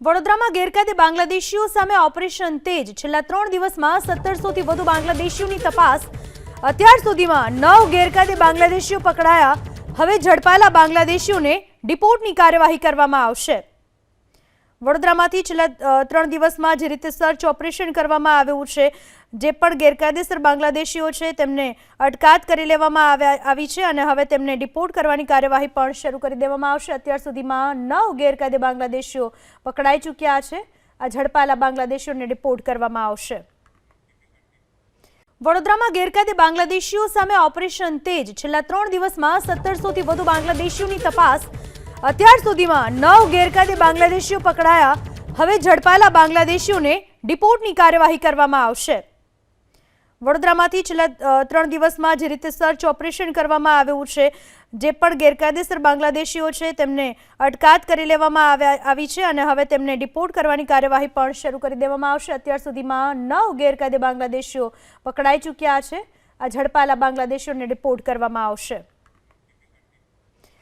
વડોદરામાં ગેરકાયદે બાંગ્લાદેશીઓ સામે ઓપરેશન તેજ. છેલ્લા ત્રણ દિવસમાં સત્તરસોથી વધુ બાંગ્લાદેશીઓની તપાસ. અત્યાર સુધીમાં નવ ગેરકાયદે બાંગ્લાદેશીઓ પકડાયા. હવે ઝડપાયેલા બાંગ્લાદેશીઓને ડિપોર્ટની કાર્યવાહી કરવામાં આવશે. વડોદરામાંથી છેલ્લા ત્રણ દિવસમાં જે રીતે સર્ચ ઓપરેશન કરવામાં આવ્યું છે, જે પણ ગેરકાયદેસર બાંગ્લાદેશીઓ છે, તેમને અટકાત કરી લેવામાં આવી છે અને હવે તેમને ડિપોર્ટ કરવાની કાર્યવાહી પણ શરૂ કરી દેવામાં આવશે. અત્યાર સુધીમાં નવ ગેરકાયદે બાંગ્લાદેશીઓ પકડાઈ ચૂક્યા છે. આ ઝડપાયેલા બાંગ્લાદેશીઓને ડિપોર્ટ કરવામાં આવશે. વડોદરામાં ગેરકાયદે બાંગ્લાદેશીઓ સામે ઓપરેશન તેજ. છેલ્લા ત્રણ દિવસમાં સત્તરસોથી વધુ બાંગ્લાદેશીઓની તપાસ અત્યાર સુધીમાં નવ ગેરકાયદે બાંગ્લાદેશીઓ પકડાયા. હવે ઝડપાયેલા બાંગ્લાદેશીઓને ડિપોર્ટની કાર્યવાહી કરવામાં આવશે. વડોદરામાંથી છેલ્લા ત્રણ દિવસમાં જે રીતે સર્ચ ઓપરેશન કરવામાં આવ્યું છે, જે પણ ગેરકાયદેસર બાંગ્લાદેશીઓ છે, તેમને અટકાત કરી લેવામાં આવી છે અને હવે તેમને ડિપોર્ટ કરવાની કાર્યવાહી પણ શરૂ કરી દેવામાં આવશે. અત્યાર સુધીમાં નવ ગેરકાયદે બાંગ્લાદેશીઓ પકડાઈ ચૂક્યા છે. આ ઝડપાયેલા બાંગ્લાદેશીઓને ડિપોર્ટ કરવામાં આવશે.